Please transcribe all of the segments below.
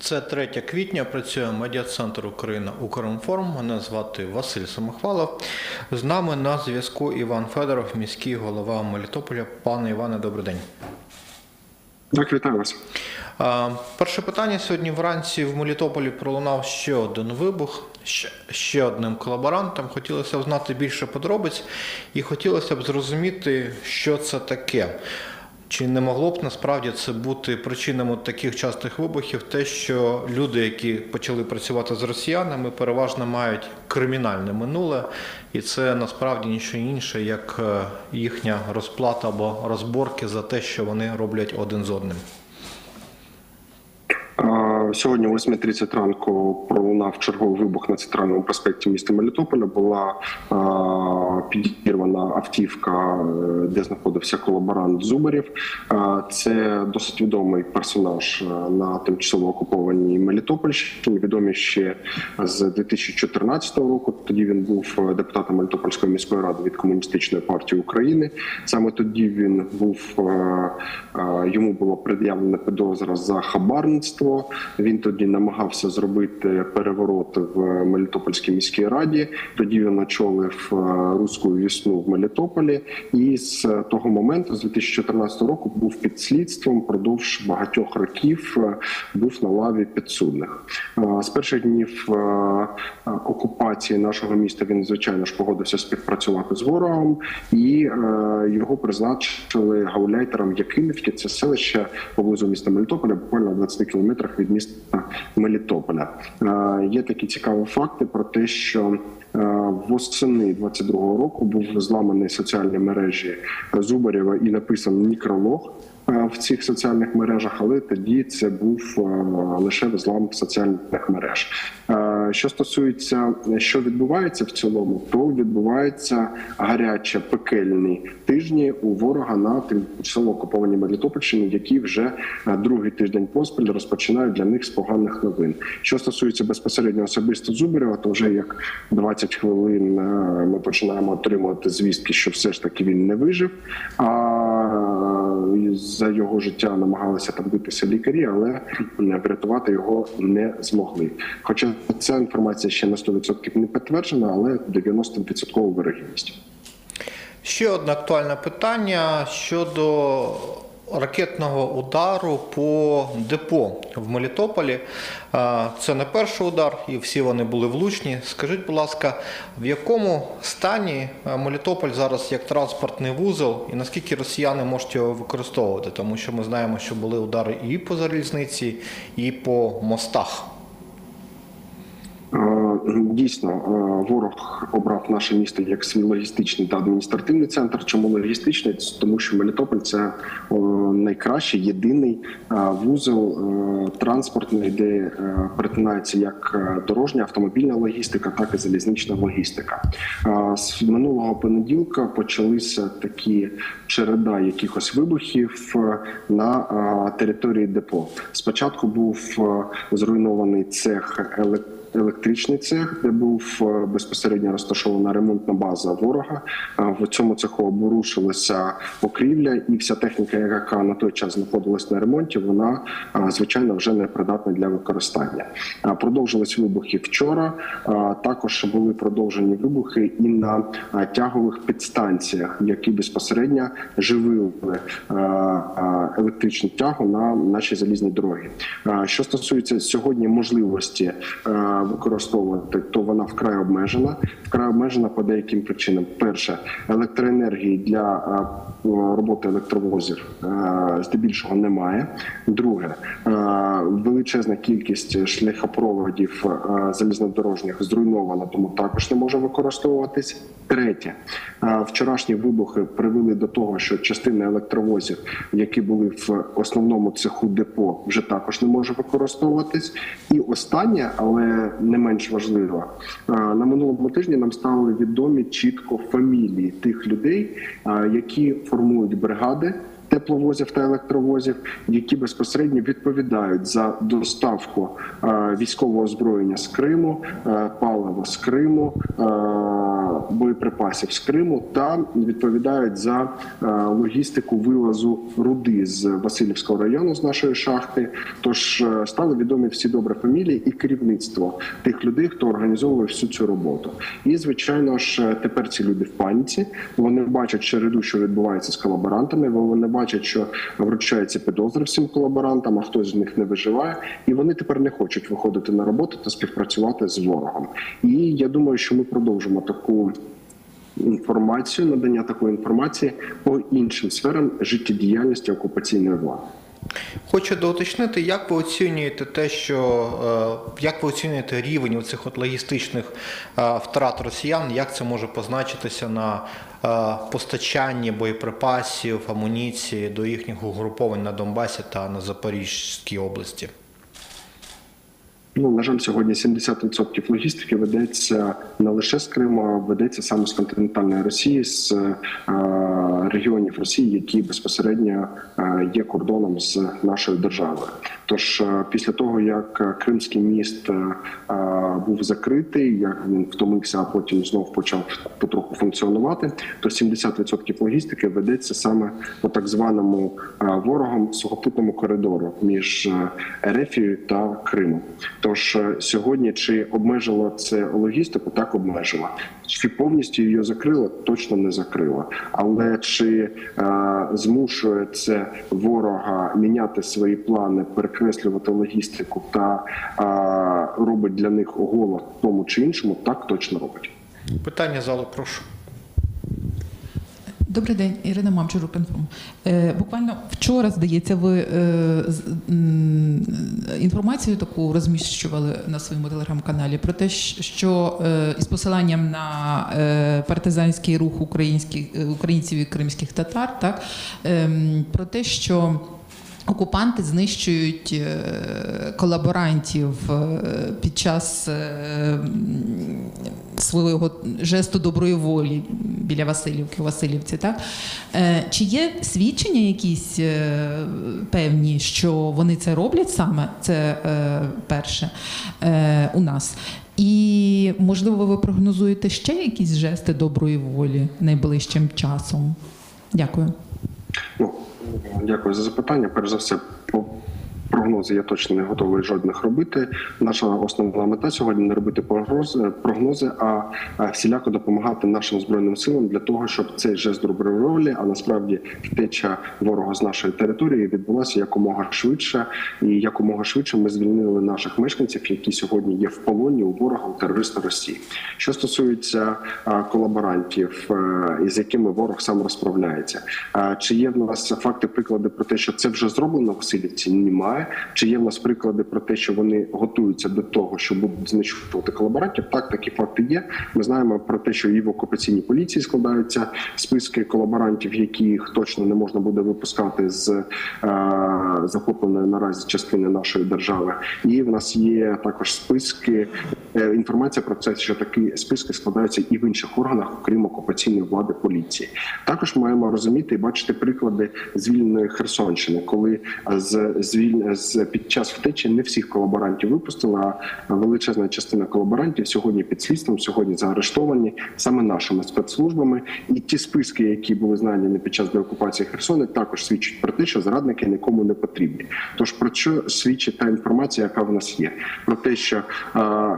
Це 3 квітня. Працює медіа-центр Україна Укрінформ. Мене звати Василь Самохвалов. З нами на зв'язку Іван Федоров, міський голова Мелітополя. Пане Іване, добрий день. Так, вітаю вас. Перше питання сьогодні вранці в Мелітополі пролунав ще один вибух ще, ще одним колаборантом. Хотілося б знати більше подробиць і хотілося б зрозуміти, що це таке. Чи не могло б насправді це бути причинами таких частих вибухів, те, що люди, які почали працювати з росіянами, переважно мають кримінальне минуле, і це насправді нічого інше, як е, їхня розплата або розборки за те, що вони роблять один з одним. Сьогодні о 8.30 ранку пролунав черговий вибух на центральному проспекті міста Мелітополя. Була підірвана автівка, е, де знаходився колаборант Зубарів. Це досить відомий персонаж е, на тимчасово окупованій Мелітопольщині. Відомий ще з 2014 року. Тоді він був депутатом Мелітопольської міської ради від комуністичної партії України. Саме тоді він був е, йому було пред'явлено підозра за хабарництво. Він тоді намагався зробити переворот в Мелітопольській міській раді. Тоді він очолив е, руську вісну в Мелітополі, і з того моменту, з 2014 року, був під слідством продовж багатьох років. е, Був на лаві підсудних. Е, З перших днів окупації нашого міста він звичайно ж погодився співпрацювати з ворогом, і його призначили гауляйтером Якимівки. Це селище поблизу міста Мелітополя, буквально в 20 кілометрах від міста Мелітополя. Е, Є такі цікаві факти про те, що е, восени 22-го року був зламаний соціальні мережі Зубарєва і написаний нікролог е, в цих соціальних мережах, але тоді це був лише злам соціальних мереж. Що стосується, що відбувається в цілому, то відбувається гаряче пекельні тижні у ворога на тимчасово окупованій Мелітопольщині, які вже е, другий тиждень поспіль розпочинають для них з поганих новин. Що стосується безпосередньо особисто Зубарєва, то вже як 20 хвилин е, ми починаємо отримувати звістки, що все ж таки він не вижив. А за його життя намагалися там битися лікарі, але е, врятувати його не змогли. Хоча ця інформація ще на 100% не підтверджена, але 90% вирогідність. Ще одне актуальне питання щодо ракетного удару по депо в Мелітополі. Це не перший удар, і всі вони були влучні. Скажіть, будь ласка, в якому стані Мелітополь зараз як транспортний вузол, і наскільки росіяни можуть його використовувати? Тому що ми знаємо, що були удари і по залізниці, і по мостах. Е, Дійсно, е, ворог обрав наше місто як свій логістичний та адміністративний центр. Чому логістичний? Тому що Мелітополь це найкращий, єдиний е, вузол е, транспортний, де е, перетинається як е, дорожня автомобільна логістика, так і залізнична логістика. Е, З минулого понеділка почалися такі череда якихось вибухів е, на е, території депо. Спочатку був е, зруйнований цех електро електричний цех, де був е, безпосередньо розташована ремонтна база ворога. Е, В цьому цеху обрушилася покрівля, і вся техніка, яка на той час знаходилась на ремонті, вона е, звичайно вже не придатна для використання. Продовжились вибухи вчора. Також були продовжені вибухи і на тягових підстанціях, які безпосередньо живили електричну тягу на наші залізні дороги. Що стосується сьогодні можливості використовувати, то вона вкрай обмежена. Вкрай обмежена по деяким причинам. Перше, електроенергії для е, роботи електровозів е, здебільшого немає. Друге, е, величезна кількість шляхопроводів е, залізнодорожніх зруйнована, тому також не може використовуватись. Третє, е, вчорашні вибухи привели до того, що частина електровозів, які були в основному цеху депо, вже також не може використовуватись. І останнє, але не менш важливо, е, на минулому тижні нам стали відомі чітко фамілії тих людей, які формують бригади. Тепловозів та електровозів, які безпосередньо відповідають за доставку військового озброєння з Криму, палива з Криму, боєприпасів з Криму та відповідають за е, логістику вивозу руди з Васильівського району з нашої шахти. Тож е, стали відомі всі добре фамілії і керівництво тих людей, хто організовує всю цю роботу. І звичайно ж, е, тепер ці люди в паніці. Вони бачать череду, що відбувається з колаборантами. Вони бачать, що вручаються підозри всім колаборантам, а хтось з них не виживає, і вони тепер не хочуть виходити на роботу та співпрацювати з ворогом. І я думаю, що ми продовжимо таку. Інформацію надання такої інформації по іншим сферам життєдіяльності окупаційної влади. Хочу доуточнити, як ви оцінюєте те, що е, як ви оцінюєте рівень цих логістичних е, втрат росіян, як це може позначитися на е, постачанні боєприпасів, амуніції до їхніх угруповань на Донбасі та на Запорізькій області? Ну на жаль, сьогодні 70% логістики ведеться не лише з Криму, а ведеться саме з континентальної Росії, з е, регіонів Росії, які безпосередньо е, є кордоном з нашою державою. Тож е, після того як е, Кримський міст був закритий, як він втомився, а потім знов почав потроху функціонувати, то 70% логістики ведеться саме по так званому ворогом сухопутному коридору між Ерефією та Кримом. Тож е, сьогодні чи обмежило це логістику? Так обмежило. Чи повністю її закрило? Точно не закрило. Але чи е, змушує це ворога міняти свої плани, перекреслювати логістику та е, робить для них голод тому чи іншому? Так точно робить. Питання залу, прошу. Добрий день, Ірина Мамчур, Укрінформ. Е, буквально вчора, здається, ви е, інформацію таку розміщували на своєму телеграм-каналі про те, що е, із посиланням на партизанський рух українських українців і кримських татар, так ем, про те, що Окупанти знищують колаборантів під час свого жесту доброї волі біля Васильівки, Васильівці. Так? Е, Чи є свідчення якісь е, певні, що вони це роблять саме? Це е, перше у нас. І можливо, ви прогнозуєте ще якісь жести доброї волі найближчим часом? Дякую. Ну, дякую за запитання. Перш за все, прогнози я точно не готовий жодних робити. Наша основна мета сьогодні не робити прогнози, а всіляко допомагати нашим збройним силам для того, щоб цей жест доброї волі, а насправді втеча ворога з нашої території відбулася якомога швидше, і якомога швидше ми звільнили наших мешканців, які сьогодні є в полоні у ворога терориста Росії. Що стосується колаборантів, е, із якими ворог сам розправляється, чи є в нас факти, приклади про те, що це вже зроблено в Васильівці? Немає. Чи є в нас приклади про те, що вони готуються до того, що будуть знищувати колаборантів? Так, такі факти є. Ми знаємо про те, що і в окупаційній поліції складаються списки колаборантів, яких точно не можна буде випускати з е, захопленої наразі частини нашої держави. І в нас є також списки. е, Інформація про це, що такі списки складаються і в інших органах, окрім окупаційної влади поліції. Також маємо розуміти і бачити приклади звільненої Херсонщини, коли з звіль з під час втечі не всіх колаборантів випустили, а величезна частина колаборантів сьогодні під слідством, сьогодні заарештовані саме нашими спецслужбами. І ті списки, які були знайдені під час деокупації Херсони, також свідчать про те, що зрадники нікому не потрібні. Тож про що свідчить та інформація, яка в нас є, про те, що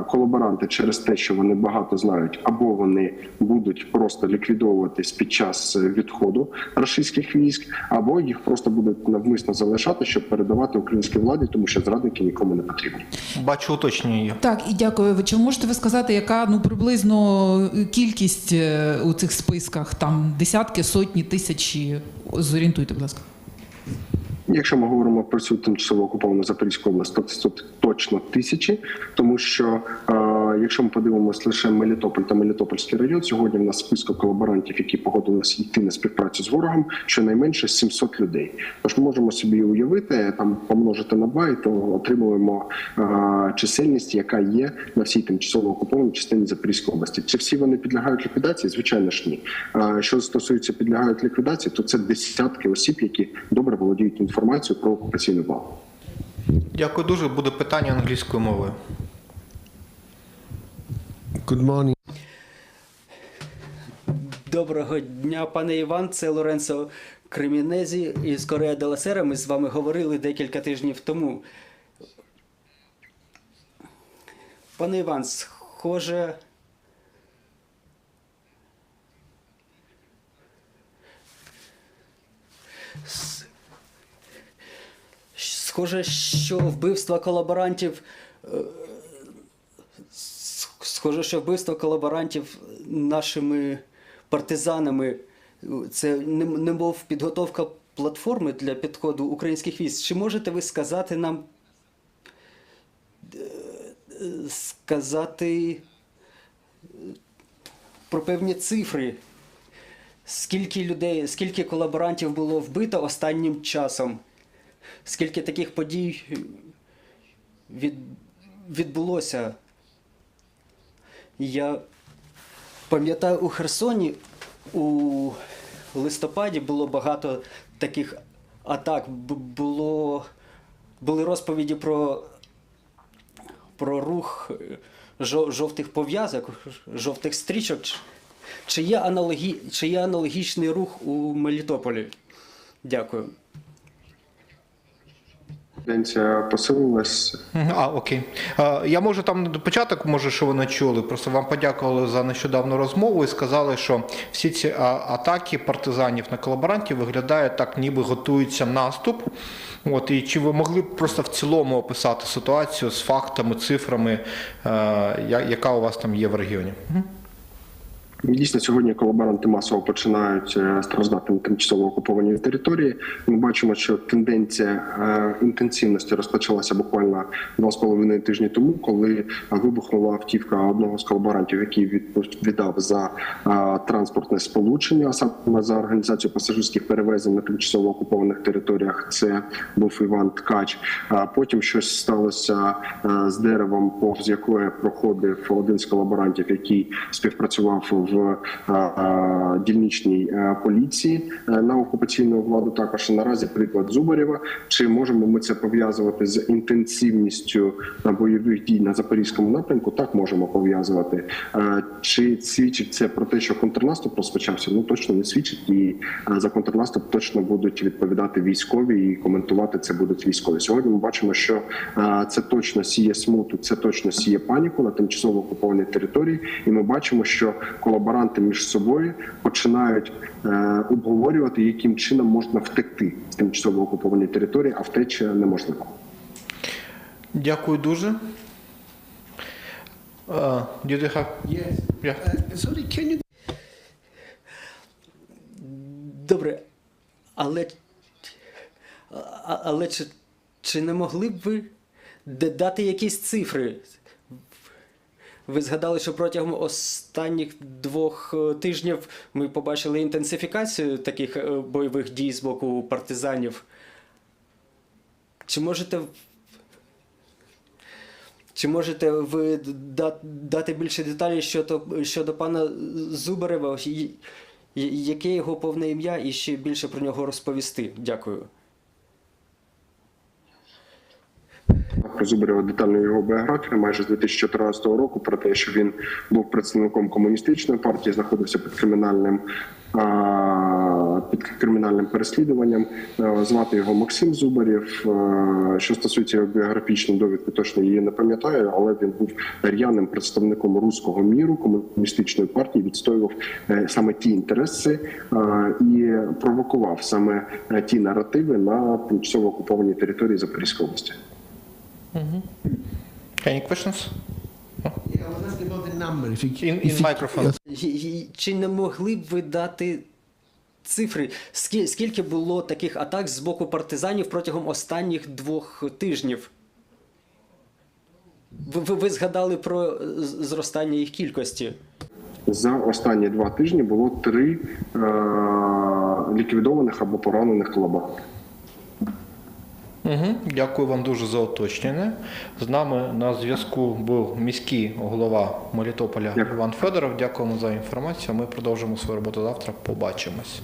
колаборанти через те, що вони багато знають, або вони будуть просто ліквідовуватись під час е, відходу російських військ, або їх просто будуть навмисно залишати, щоб передавати українській владі, тому що зрадники нікому не потрібні. Бачу уточнення є. Так, і дякую. Ви чи можете ви сказати, яка ну приблизно кількість е, у цих списках? Там десятки, сотні, тисячі? Зорієнтуйте, будь ласка. Якщо ми говоримо про цю тимчасово окуповану Запорізьку область, то це точно тисячі, тому що е, якщо ми подивимося лише Мелітополь та Мелітопольський район, сьогодні в нас список колаборантів, які погодилися йти на співпрацю з ворогом, щонайменше 700 людей. Тож ми можемо собі уявити, там помножити на два, і то отримуємо е, чисельність, яка є на всій тимчасово окупованій частині Запорізької області. Чи всі вони підлягають ліквідації? Звичайно ж ні. Е, що стосується підлягають ліквідації, то це десятки осіб, які добре володіють інформацією про окупаційну владу. Дякую дуже. Буде питання англійською мовою. Good morning. Доброго дня, пане Іван. Це Лоренцо Кремінезі із Корея де ла Сера. Ми з вами говорили декілька тижнів тому. Пане Іван, схоже. Схоже, що вбивства колаборантів Схоже, що вбивство колаборантів нашими партизанами це не, не мов підготовка платформи для підходу українських військ. Чи можете ви сказати нам е, е, сказати е, про певні цифри? Скільки людей, скільки колаборантів було вбито останнім часом? Скільки таких подій від, відбулося? Я пам'ятаю, у Херсоні у листопаді було багато таких атак. Було, були розповіді про, про рух е, жовтих пов'язок, жовтих стрічок. Чи- є, аналогі, чи є аналогічний рух у Мелітополі? Дякую. Тенденція посилилась. А, окей. Я можу там на початок, може, що ви не чули. Просто вам подякували за нещодавну розмову і сказали, що всі ці атаки партизанів на колаборантів виглядають так, ніби готується наступ. От, і чи ви могли б просто в цілому описати ситуацію з фактами, цифрами, е, яка у вас там є в регіоні? Дійсно, сьогодні колаборанти масово починають е, страждати на тимчасово окупованій території. Ми бачимо, що тенденція е, інтенсивності розпочалася буквально два з половиною тижні тому, коли вибухнула автівка одного з колаборантів, який віддав за е, транспортне сполучення, а саме за організацію пасажирських перевезень на тимчасово окупованих територіях. Це був Іван Ткач. Потім щось сталося з деревом, повз якої проходив один з колаборантів, який співпрацював в е, е, дільничній е, поліції на окупаційну владу. Також наразі приклад Зубарєва. Чи можемо ми це пов'язувати з інтенсивністю бойових дій на запорізькому напрямку? Так можемо пов'язувати. Чи свідчить це про те, що контрнаступ розпочався? Ну точно не свідчить, і за контрнаступ точно будуть відповідати військові і коментувати це будуть військові. Сьогодні ми бачимо, що це точно сіє смуту, це точно сіє паніку на тимчасово окупованій території, і ми бачимо, що колаборанти між собою починають е, обговорювати, яким чином можна втекти з тимчасово окупованої території, а втеча неможлива. Дякую дуже. Uh, did you have... Yes. Yeah. Uh, sorry, can you Добре, але, але чи, чи не могли б ви д- дати якісь цифри? Ви згадали, що протягом останніх двох е, тижнів ми побачили інтенсифікацію таких е, бойових дій з боку партизанів. Чи можете. Чи можете ви дати більше деталей щодо, щодо пана Зубарева? Яке його повне ім'я і ще більше про нього розповісти? Дякую. Про Зубарєва детально його біографія майже з 2014 року про те, що він був представником комуністичної партії, знаходився під кримінальним під кримінальним переслідуванням. Е, Звати його Максим Зубарєв. Е, Що стосується його біографічної довідки, точно її не пам'ятаю, але він був р'яним представником руського міру комуністичної партії, відстоював е, саме ті інтереси і провокував саме ті наративи на тимчасово окупованій території Запорізької області. Any questions? Yeah, I was asking about the number. If you, In, in if microphone. І- і- Чи не могли б ви дати цифри? Скі- Скільки було таких атак з боку партизанів протягом останніх двох тижнів? Ви, ви, згадали про зростання їх кількості. За останні два тижні було три е- ліквідованих або поранених колаборантів. Угу. Дякую вам дуже за уточнення. З нами на зв'язку був міський голова Мелітополя Дякую. Іван Федоров. Дякуємо за інформацію. Ми продовжимо свою роботу завтра. Побачимось.